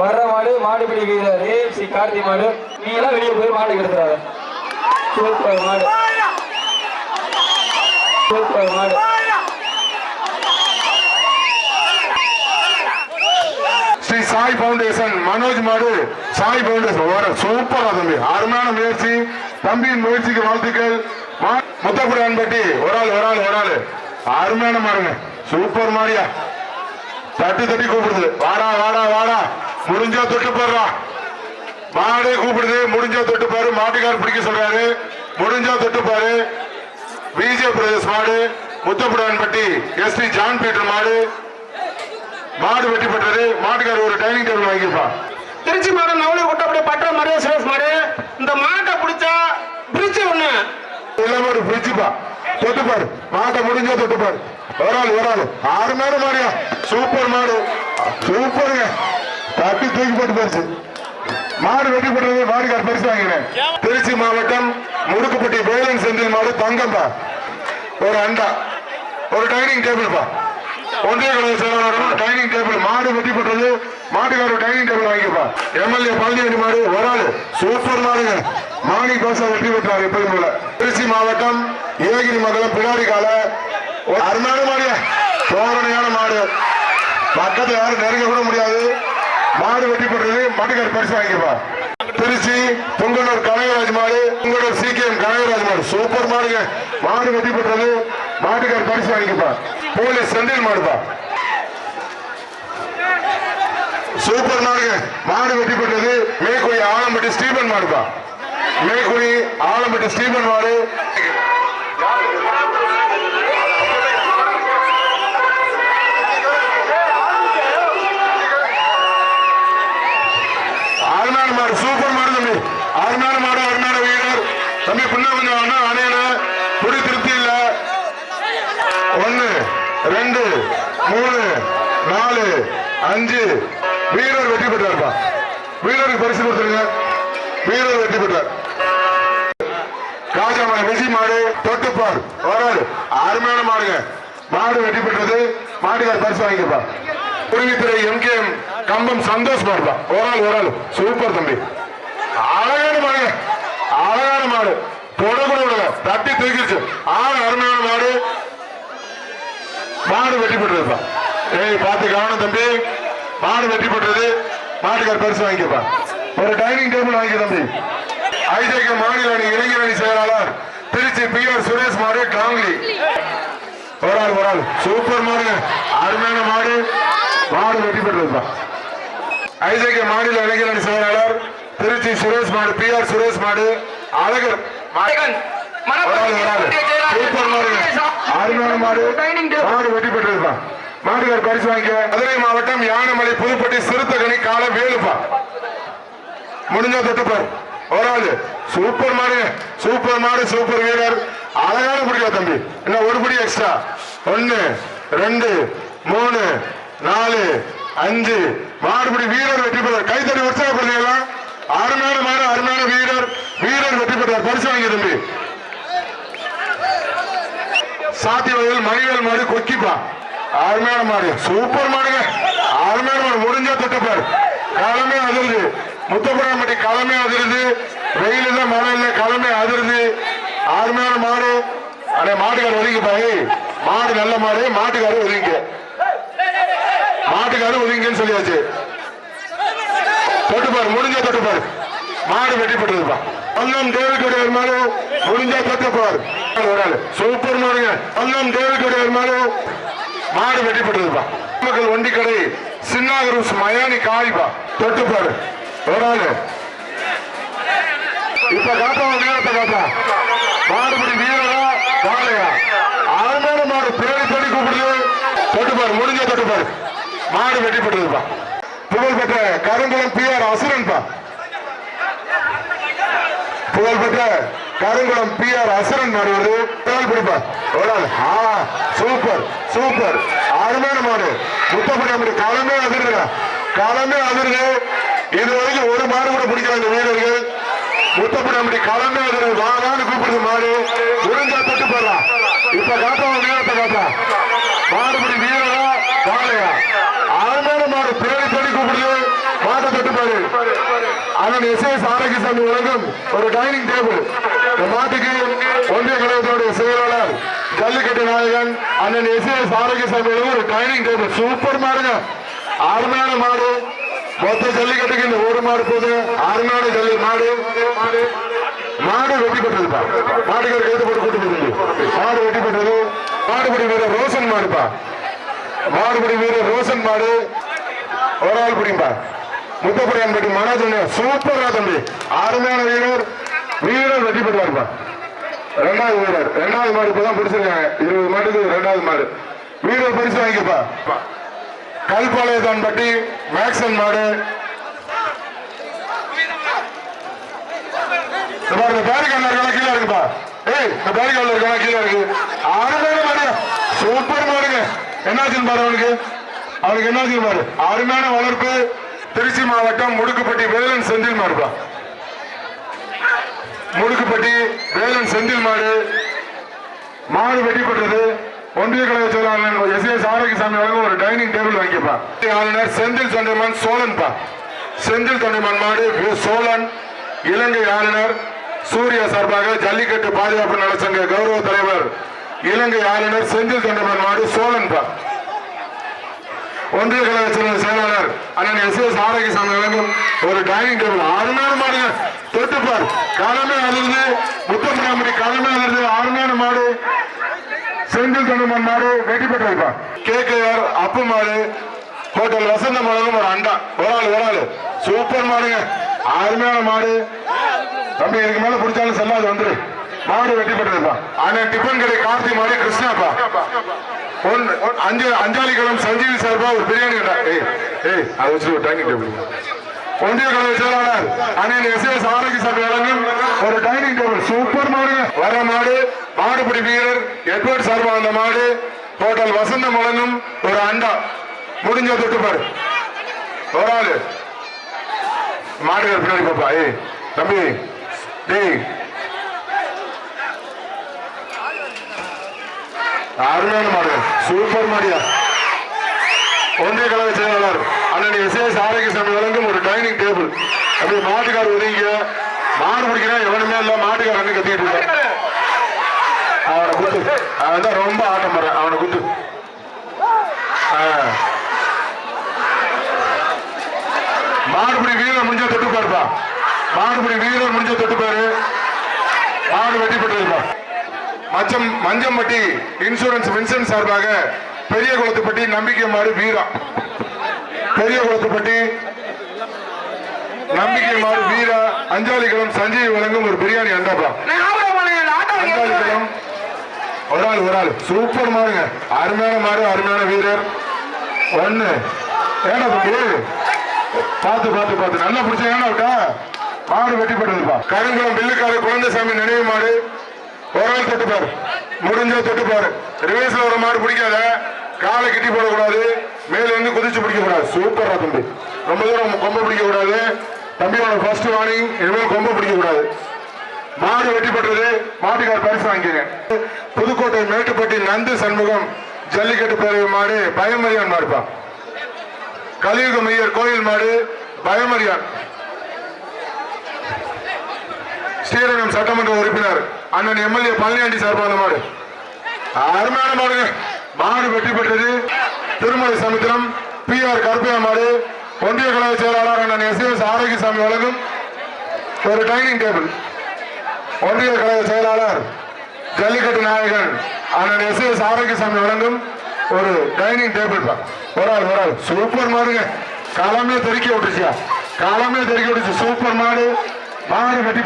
வர்ற மாடு மாடுபிடி வீரர் ஏஎஃப்சி கார்த்தி மாடு. நீ எல்லாம் வெளியே போய் மாடு கெடுத்துறாரு சூப்பர் மாடு. சூப்பர் மாடு. ஸ்ரீ சாய் பவுண்டேஷன் மனோஜ் மாடு சாய் பவுண்டேஷன். வர சூப்பரா தம்பி. அருமையான முயற்சி. தம்பியின் முயற்சிக்கு வாழ்த்துக்கள். மா- முத்தப்புரான்பட்டி ஒரு ஆள் ஒரு ஆள் ஒரு ஆள். அருமையான மாடுங்க. சூப்பர் மாடியா. தட்டி தட்டி கூப்பிடுது. வாடா வாடா வாடா. முடிஞ்சா தொட்டு போடுறா மாடே கூப்பிடுது முடிஞ்சா தொட்டு பாரு. மாட்டுக்கார் பிடிக்க சொல்றாரு. முடிஞ்சா தொட்டு பாரு. விஜய பிரதேஷ் மாடு Muthappuranpatti S D John Peter மாடு. மாடு வெட்டி பெற்றது மாட்டுக்காரர் ஒரு டைனிங் டேபிள் வாங்கிப்பா திருச்சி மாடு நவலி கொட்டப்படி பற்ற மரிய சுரேஷ் மாடு. இந்த மாட்டை பிடிச்சா பிரிச்சு ஒண்ணு. எல்லாம் ஒரு பிரிச்சுப்பா தொட்டுப்பாரு மாட்டை முடிஞ்சா தொட்டுப்பாரு ஒரு ஆள் ஒரு ஆள். ஆறு மாடு மாடியா சூப்பர் மாடு. சூப்பருங்க. தட்டி தூக்கி போட்டு பரிசு மாடு வெட்டி போடுறது மாடுக்கார் பரிசு வாங்கினேன் திருச்சி மாவட்டம் முடுக்குப்பட்டி வேலன் செந்தில் மாடு தங்கம்பா ஒரு அண்டா. ஒரு டைனிங் டேபிள்ப்பா ஒன்றிய கழக செயலாளரும் டைனிங் டேபிள் மாடு வெட்டி போட்டது மாட்டுக்காரர் டைனிங் டேபிள் வாங்கிப்பா. எம்எல்ஏ பழனிவேணி மாடு ஒரு ஆள். சூப்பர் மாடுங்க. மாணி கோசா வெற்றி பெற்றார் எப்போதும் போல. திருச்சி மாவட்டம் ஏகிரி மங்கலம் பிடாரி கால. ஒரு அருமையான மாடு தோரணையான மாடு. பக்கத்தில் யாரும் நெருங்க கூட முடியாது. மாடு வெட்டி போடுறது மாட்டுக்கார் பரிசு வாங்கிப்பா திருச்சி பொங்கலூர் கனகராஜ் மாடு பொங்கலூர் சிகேஎம் கனகராஜ் மாடு. சூப்பர் மாடுங்க. மாடு வெட்டி போடுறது மாட்டுக்கார் பரிசு வாங்கிப்பா போலீஸ் செந்தில் மாடுப்பா. சூப்பர் மாடுங்க. மாடு வெட்டி போட்டது மேற்குடி ஆலம்பட்டி ஸ்டீபன் மாடுப்பா. மேற்குடி ஆலம்பட்டி ஸ்டீபன் மாடு. தம்பி பின்ன கொஞ்சம் அணையன புடி திருப்தி இல்ல. ஒன்னு ரெண்டு மூணு நாலு அஞ்சு. வீரர் வெற்றி பெற்றார்ப்பா. வீரருக்கு பரிசு கொடுத்துருங்க. வீரர் வெற்றி பெற்றார். ராஜா மாடு வெசி மாடு தொட்டுப்பார் வராது. அருமையான மாடுங்க. மாடு வெற்றி பெற்றது. மாட்டுக்கார் பரிசு வாங்கிப்பா குருவித்துறை எம்கேஎம் கம்பம் சந்தோஷ் பாருப்பா ஒரு ஆள் ஒரு ஆள். சூப்பர் தம்பி. அழகான மாடுங்க. அழகான மாடு. தொட விடுங்க தட்டி தூக்கிடுச்சு. ஆறு அருமையான மாடு. மாடு வெட்டி பெற்றதுப்பா ஏய் பார்த்து கவனம் தம்பி. மாடு வெட்டி பெற்றது. மாட்டுக்கார் பரிசு வாங்கிக்கப்பா. ஒரு டைனிங் டேபிள் வாங்கி தம்பி. ஐஜேகே மாநில அணி இளைஞர் அணி செயலாளர் திருச்சி பி ஆர் சுரேஷ் மாடு காங்கிலி. ஒரு ஆள் ஒரு ஆள். சூப்பர் மாடுங்க அருமையான மாடு. மாடு வெட்டி பெற்றதுப்பா ஐஜேகே மாநில இளைஞர் அணி செயலாளர் திருச்சி சுரேஷ் மாடு பி ஆர் சுரேஷ் மாடு அழகர் மாடு. மாடு. மாடு வெட்டி பெற்றதுப்பா மாடுகார் பரிசு வாங்கிக்க. மதுரை மாவட்டம் யானமலை புதுப்பட்டி சிறுத்தகனி கால வேலுப்பா. முடிஞ்சா தொட்டுப்பார் ஒரு ஆளு சூப்பர் மாடு சூப்பர் மாடு சூப்பர் வீரர். அழகான பிடிக்கா தம்பி. என்ன ஒரு படி எக்ஸ்ட்ரா ஒன்னு ரெண்டு மூணு நாலு அஞ்சு. மாடுபிடி வீரர் வெற்றி பெற்றார் கைத்தறி உற்சாகப்படுறீங்களா அருமையான மாடு அருமையான வீரர் பரிசு வாங்கி தம்பி. சாத்தி வகையில் மணிவேல் மாடு கொக்கிப்பா அருமையான மாடு. சூப்பர் மாடுங்க. அருமையான மாடு. முடிஞ்சா தொட்டுப்பாரு. களமே அதிருது. முத்தப்படாமட்டி களமே அதிருது. வெயில் இல்ல மழை இல்ல களமே அதிருது. அருமையான மாடு. அடே மாட்டுக்கார ஒதுங்கி மாடு நல்ல மாடு. மாட்டுக்காரு ஒதுங்க மாட்டுக்காரு ஒதுங்கன்னு சொல்லியாச்சு. தொட்டுப்பாரு. முடிஞ்சா தொட்டுப்பாரு. மாடு வெட்டி போட்டதுப்பா அண்ணன் தேவிக்குடைய மாடு முடிஞ்சா தொட்டுப்பாரு ஒரு ஆளு. சூப்பர் மாடுங்க. அண்ணன் தேவிக்குடைய மாடு மாடு வெட்டி மக்கள் ஒண்டி கடை சின்னாகரூஸ் மயானி காய்பா தொட்டுப்பாரு. ஒரு ஆளு. இப்ப காத்தா வீரத்தை காத்தா மாடுபடி வீரரா காளையா அருமையான மாடு. பேடி பேடி கூப்பிடுது. தொட்டுப்பாரு. முடிஞ்சா தொட்டுப்பாரு. மாடு வெட்டி புகழ்பெற்ற கருங்குளம் பி ஆர் அசுரன்பா. புகழ்பெற்ற கருங்குளம் பி ஆர் அசுரன் மாறுவது. வருது சூப்பர் சூப்பர் அருமையான மாடு. முத்தப்படி அப்படி களமே அதிருதுடா களமே இது வரைக்கும் ஒரு மாடு கூட பிடிக்கல இந்த வீரர்கள். முத்தப்படி அப்படி களமே அதிருது வாங்கன்னு கூப்பிடுது மாடு. முடிஞ்சா தொட்டு போடலாம். இப்ப காத்தா வீரத்தை காத்தா. மாடுபடி வீரரா வாழையா அருமையான மாடு. பேர் தேடி அண்ணன் எஸ் எஸ் ஆரோக்கியசாமி வழங்கும் ஒரு டைனிங் டேபிள் மாட்டுக்கு ஒன்றிய கழகத்தோடைய செயலாளர் ஜல்லிக்கட்டு நாயகன் அண்ணன் எஸ் எஸ் ஆரோக்கியசாமி வழங்கும் ஒரு டைனிங் டேபிள் சூப்பர் மாடுங்க. அருமையான மாடு. மொத்த ஜல்லிக்கட்டுக்கு இந்த ஒரு மாடு போகுது அருமையான ஜல்லி மாடு. மாடு வெட்டி பெற்றதுப்பா. மாடுகள் கைது போட்டு கூட்டு போகுது மாடு வெட்டி பெற்றது. மாடுபடி வீரர் ரோசன் மாடுப்பா. மாடுபடி வீரர் ரோசன் மாடு. ஒரு ஆள் பிடிப்பா. முத்தப்படியான் பட்டி மனோஜ் சூப்பரா தம்பி. அருமையான வீரர். வீரர் வெற்றி பெற்றாருப்பா ரெண்டாவது வீரர். ரெண்டாவது மாடு இப்பதான் பிடிச்சிருக்காங்க. இருபது மாட்டுக்கு ரெண்டாவது மாடு. வீரர் பரிசு வாங்கிக்கப்பா. கல்பாளையத்தான் பட்டி மேக்சன் மாடு. இந்த பாரு, இந்த பேரிகார்ல இருக்கலாம் கீழே இருக்குப்பா. ஏய் இந்த பேரிகார்ல இருக்கலாம் கீழே இருக்கு. அருமையான மாடு. சூப்பர் மாடுங்க. என்னாச்சுன்னு பாரு அவனுக்கு. அவனுக்கு என்னாச்சுன்னு பாரு. அருமையான வளர்ப்பு. திருச்சி மாவட்டம் முடுக்குப்பட்டி வேலன் செந்தில் மாடுப்பா முடுக்குப்பட்டி வேலன் செந்தில் மாடு. மாடு வெட்டிப்பட்டது ஒன்றிய கழக செயலாளர் எஸ். எஸ் ஆரோக்கியசாமி வழங்கும் ஒரு டைனிங் டேபிள் வாங்கிப்பா ஆளுநர் செந்தில் தொண்டைமான் சோழன்பா செந்தில் தொண்டைமான் மாடு சோழன் இலங்கை ஆளுநர் சூர்யா சார்பாக ஜல்லிக்கட்டு பாதுகாப்பு நலச்சங்க கௌரவ தலைவர் இலங்கை ஆளுநர் செந்தில் தொண்டைமான் ஒன்றிய கழக செயலாளர் செயலாளர் அண்ணன் எஸ் எஸ் ஆரோக்கியசாமி வழங்கும் ஒரு டைனிங் டேபிள் அருமையான மாடுங்க. தொட்டுப்பார் காலமே அதிர்ந்து. முத்தமிழாமடி காலமே அதிர்ந்து. அருமையான மாடு. செந்தில் தொண்டமன் மாடு. வெட்டி கே கேகேஆர் அப்பு மாடு. ஹோட்டல் வசந்த வழங்கும் ஒரு அண்டா. ஒரு ஆள் ஒரு ஆள். சூப்பர் மாடுங்க. அருமையான மாடு. தம்பி இதுக்கு மேல பிடிச்சாலும் செல்லாது வந்துரு. மாடு வெட்டி பெற்றிருப்பா அண்ணன் டிஃபன் கடை கார்த்தி மாடு கிருஷ்ணாப்பா அஞ்சு அஞ்சாலிக்குளம் சஞ்சீவி சார்பா ஒரு பிரியாணி கடை. ஏய் ஏய் அதை வச்சு டைனிங் டேபிள் ஒன்றிய கழக செயலாளர் அண்ணன் எஸ் எஸ் ஆரோக்கியசாமி வழங்கும் ஒரு டைனிங் டேபிள் சூப்பர் மாடு. வர மாடு மாடுபிடி வீரர் எட்வர்ட் சார்பா அந்த மாடு. ஹோட்டல் வசந்தம் வழங்கும் ஒரு அண்டா. முடிஞ்ச தொட்டு பாரு. ஒரு ஆளு. மாடுகள் பின்னாடி பாப்பா. ஏய் தம்பி. டேய் அருமையான மாடு. சூப்பர் மாடியா. ஒன்றிய கழக செயலாளர் அண்ணன் எஸ் எஸ் ஆரோக்கியசாமி வழங்கும் ஒரு டைனிங் டேபிள் அப்படி மாட்டுக்கார் ஒதுங்க மாடு பிடிக்கிறா எவனுமே இல்ல மாட்டுக்கார் அண்ணன் கத்திட்டு இருக்கான் அவனை குத்து அவன் தான் ரொம்ப ஆட்டம் பண்றான் அவனை குத்து ஆ. மாடுபிடி வீரர் முடிஞ்ச தொட்டு பாருப்பா மாடுபிடி வீரர் முடிஞ்ச தொட்டு பாரு மாடு வெட்டி பெற்றிருப்பா மச்சம் மஞ்சம்பட்டி இன்சூரன்ஸ் வின்சன் சார்பாக பெரிய குளத்துப்பட்டி நம்பிக்கை மாடு வீரா. பெரிய குளத்துப்பட்டி நம்பிக்கை மாறு வீரா. அஞ்சாலிக்குளம் சஞ்சீவ் வழங்கும் ஒரு பிரியாணி அண்டாப்பா அஞ்சாலிக்குளம் ஒரு ஆள் ஒரு ஆள். சூப்பர் மாடுங்க. அருமையான மாடு அருமையான வீரர். ஒண்ணு. ஏன்னா தம்பி பார்த்து பார்த்து பார்த்து. நல்லா பிடிச்ச ஏன்னா விட்டா? மாடு வெட்டி போட்டதுப்பா கருங்குளம் பில்லுக்காரு குழந்தைசாமி நினைவு மாடு. ஒரு ஆள் தொட்டுப்பாரு முடிஞ்ச தொட்டுப்பாரு ரிவர்ஸ்ல ஒரு மாடு பிடிக்காத காலை கட்டி போடக்கூடாது மேல இருந்து குதிச்சு பிடிக்க கூடாது சூப்பரா தம்பி. ரொம்ப தூரம் கொம்பை பிடிக்க கூடாது தம்பியோட ஃபர்ஸ்ட் வார்னிங் இனிமேல் கொம்ப பிடிக்க கூடாது மாடு வெட்டிப்பட்டது பெற்றது மாட்டுக்கார் பரிசு வாங்கிக்கிறேன். புதுக்கோட்டை மேட்டுப்பட்டி நந்து சண்முகம் ஜல்லிக்கட்டு பேரவை மாடு பயமரியான் மாடுப்பா. கலியுக மையர் கோயில் மாடு பயமரியான் ஸ்ரீரங்கம் சட்டமன்ற உறுப்பினர். அண்ணன் எம்எல்ஏ பழனியாண்டி சார்பான மாடு. அருமையான மாடுங்க. மாடு வெற்றி பெற்றது. திருமலை சமுத்திரம் பி ஆர் கருப்பையா மாடு. ஒன்றிய கழக செயலாளர் அண்ணன் எஸ். எஸ். ஆரோக்கியசாமி வழங்கும் ஒரு டைனிங் டேபிள் ஒன்றிய கழக செயலாளர் ஜல்லிக்கட்டு நாயகன் அண்ணன் எஸ். எஸ். ஆரோக்கியசாமி வழங்கும் ஒரு டைனிங் டேபிள் ஒரு ஆள் ஒரு ஆள் சூப்பர் மாடுங்க. காலமே தெருக்கி விட்டுருச்சியா? காலமே தெருக்கி விட்டுச்சு சூப்பர் மாடு. மாடு வெட்டி